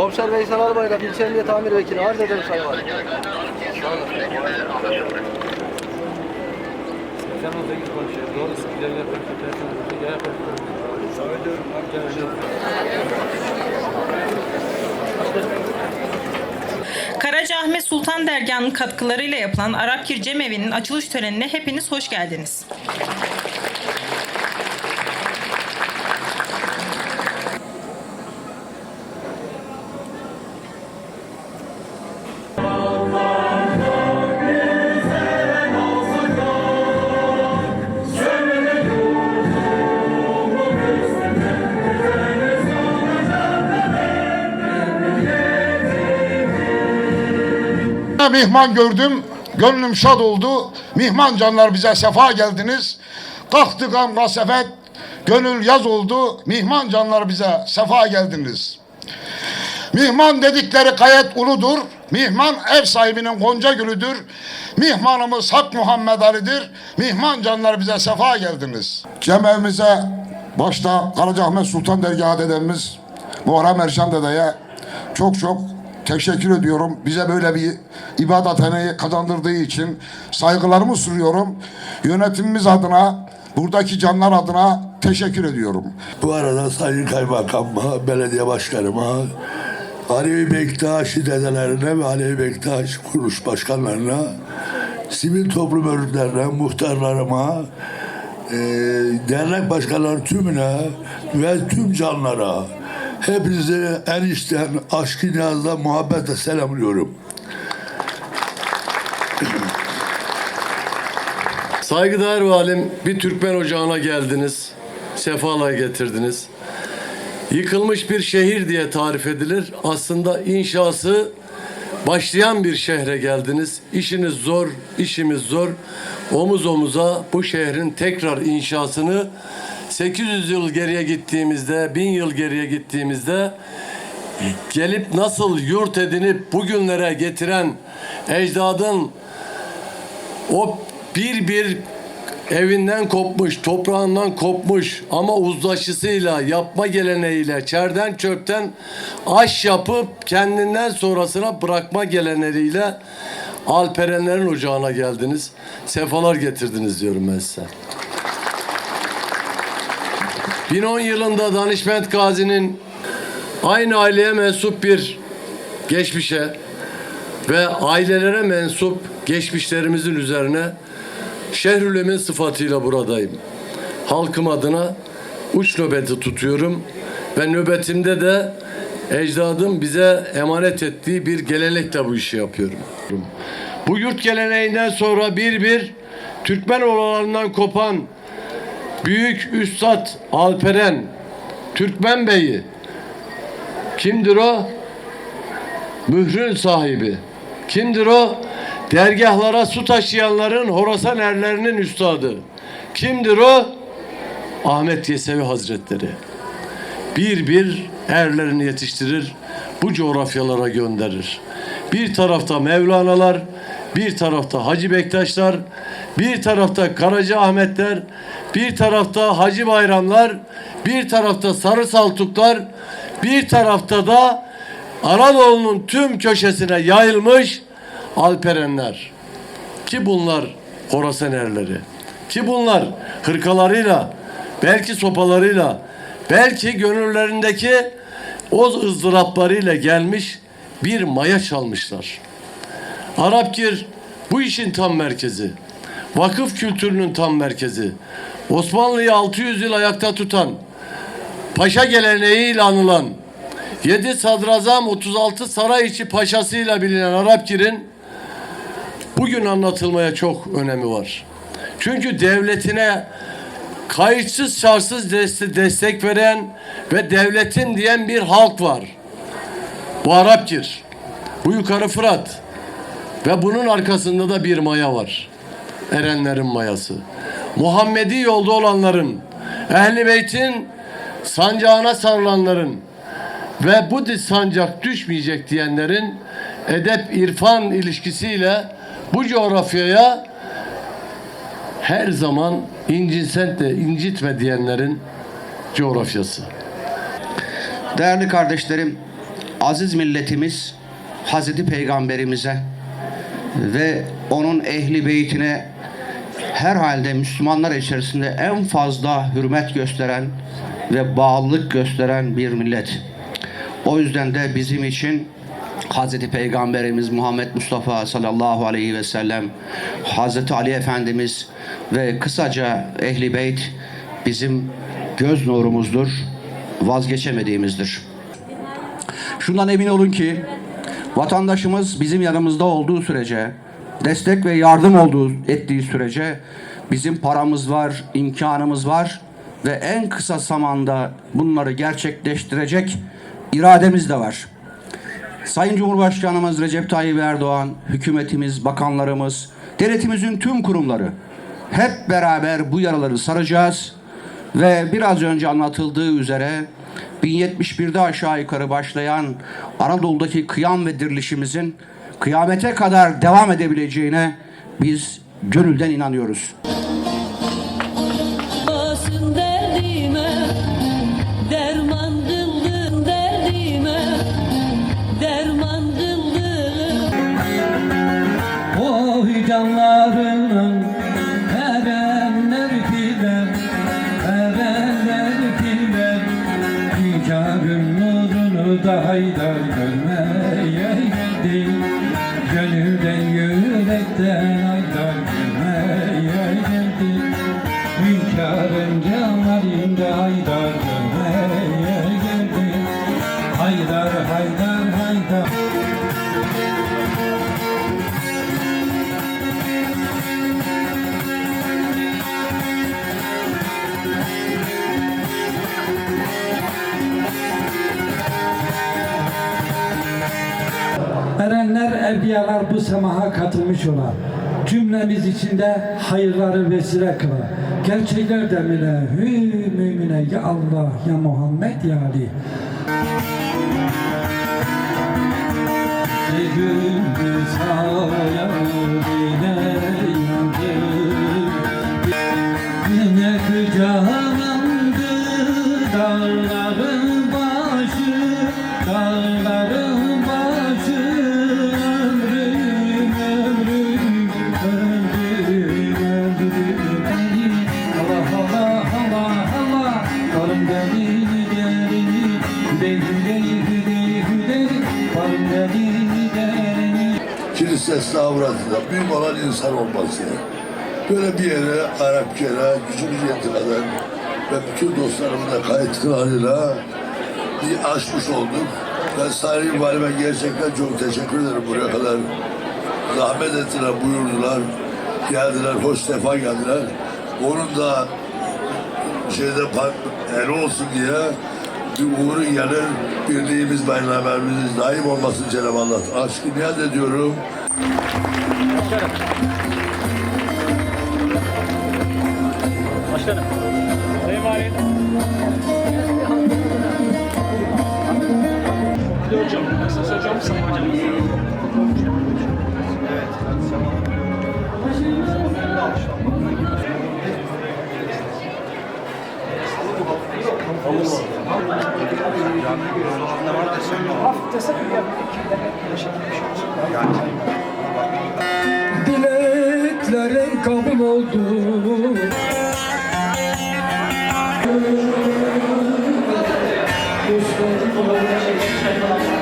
Komiser Veysel Arbayrak ilçe emniyet amir vekili arz ederim sayın valim. Sen 18 konuşuyor. Doğru ilerle Karacaahmet Sultan Dergahı'nın katkılarıyla yapılan Arapkir Cemevi'nin açılış törenine hepiniz hoş geldiniz. Mihman gördüm, gönlüm şad oldu. Mihman canlar bize sefa geldiniz. Kalktı gam gasefet, gönül yaz oldu. Mihman canlar bize sefa geldiniz. Mihman dedikleri gayet uludur. Mihman ev sahibinin gonca gülüdür. Mihmanımız Hak Muhammed Ali'dir. Mihman canlar bize sefa geldiniz. Cemevimize başta Karacaahmet Sultan Dergahı dedemiz Muharrem Erşan dedeye çok çok teşekkür ediyorum. Bize böyle bir ibadethaneyi kazandırdığı için saygılarımı sunuyorum. Yönetimimiz adına, buradaki canlar adına teşekkür ediyorum. Bu arada Sayın Kaymakamıma, belediye başkanıma, Alevi Bektaş dedelerine ve Alevi Bektaş kuruluş başkanlarına, sivil toplum örgütlerine, muhtarlarıma, eee dernek başkanları tümüne ve tüm canlara hepinizi en içten aşkı muhabbetle selamlıyorum. Saygıdeğer valim bir Türkmen ocağına geldiniz. Sefalar getirdiniz. Yıkılmış bir şehir diye tarif edilir. Aslında inşası başlayan bir şehre geldiniz. İşiniz zor, işimiz zor. Omuz omuza bu şehrin tekrar inşasını 800 yıl geriye gittiğimizde, 1000 yıl geriye gittiğimizde gelip nasıl yurt edinip bugünlere getiren ecdadın o bir bir evinden kopmuş, toprağından kopmuş ama uzlaşısıyla, yapma geleneğiyle, çerden çöpten aş yapıp kendinden sonrasına bırakma geleneğiyle Alperenlerin ocağına geldiniz. Sefalar getirdiniz diyorum ben size. 1010 yılında Danişment Gazi'nin aynı aileye mensup bir geçmişe ve ailelere mensup geçmişlerimizin üzerine Şehrülemin sıfatıyla buradayım. Halkım adına uç nöbeti tutuyorum ve nöbetimde de ecdadım bize emanet ettiği bir gelenekle bu işi yapıyorum. Bu yurt geleneğinden sonra bir bir Türkmen oralarından kopan büyük üstad Alperen Türkmen Bey'i kimdir o? mührün sahibi. Kimdir o? Dergahlara su taşıyanların Horasan erlerinin üstadı. Kimdir o? Ahmet Yesevi Hazretleri. Bir bir erlerini yetiştirir, bu coğrafyalara gönderir. Bir tarafta Mevlana'lar, bir tarafta Hacı Bektaşlar, bir tarafta Karaca Ahmetler, bir tarafta Hacı Bayramlar, bir tarafta Sarı Saltuklar, bir tarafta da Anadolu'nun tüm köşesine yayılmış Alperenler. Ki bunlar Horasan erleri. Ki bunlar hırkalarıyla, belki sopalarıyla, belki gönüllerindeki o ızdıraplarıyla gelmiş bir maya çalmışlar. Arapgir bu işin tam merkezi. Vakıf kültürünün tam merkezi. Osmanlı'yı 600 yıl ayakta tutan, paşa geleneğiyle anılan, 7 sadrazam 36 saray içi paşasıyla bilinen Arapgir'in bugün anlatılmaya çok önemi var. Çünkü devletine kayıtsız şartsız deste- destek veren ve devletin diyen bir halk var. Bu Arapgir. Bu yukarı Fırat. Ve bunun arkasında da bir maya var. Erenlerin mayası. Muhammedi yolda olanların, Ehli Beyt'in sancağına sarılanların ve bu sancak düşmeyecek diyenlerin edep irfan ilişkisiyle bu coğrafyaya her zaman incinsen de incitme diyenlerin coğrafyası. Değerli kardeşlerim, aziz milletimiz Hazreti Peygamberimize ve onun ehli beytine herhalde Müslümanlar içerisinde en fazla hürmet gösteren ve bağlılık gösteren bir millet. O yüzden de bizim için Hazreti Peygamberimiz Muhammed Mustafa sallallahu aleyhi ve sellem, Hazreti Ali Efendimiz ve kısaca Ehli Beyt bizim göz nurumuzdur, vazgeçemediğimizdir. Şundan emin olun ki vatandaşımız bizim yanımızda olduğu sürece, destek ve yardım olduğu ettiği sürece bizim paramız var, imkanımız var ve en kısa zamanda bunları gerçekleştirecek irademiz de var. Sayın Cumhurbaşkanımız Recep Tayyip Erdoğan, hükümetimiz, bakanlarımız, devletimizin tüm kurumları hep beraber bu yaraları saracağız ve biraz önce anlatıldığı üzere 1071'de aşağı yukarı başlayan Anadolu'daki kıyam ve dirilişimizin kıyamete kadar devam edebileceğine biz gönülden inanıyoruz. Canlarının erenler Erenler nurunu da haydar görmeye Erenler, evliyalar bu semaha katılmış ola. Cümlemiz içinde hayırları vesile kıla. Gerçekler demine, hü mümine ya Allah ya Muhammed ya Ali. Gündüz hayal Kilise estağfurullah büyük olan insan olması. Böyle bir yere Arap yere gücümüz kadar ve bütün dostlarımın da kayıtlarıyla bir aşmış olduk. Ben Sayın Valime gerçekten çok teşekkür ederim buraya kadar. Zahmet ettiler, buyurdular. Geldiler, hoş sefa geldiler. Onun da şeyde el olsun diye uğurun yanı birliğimiz, beraberliğimiz daim olmasın Cenab-ı Allah. Aşkı niyaz ediyorum. Başkanım. Sayın Valim. Hocam, nasılsınız hocam? Sayın hocam. Dileklerin kabul oldu. Haydar abi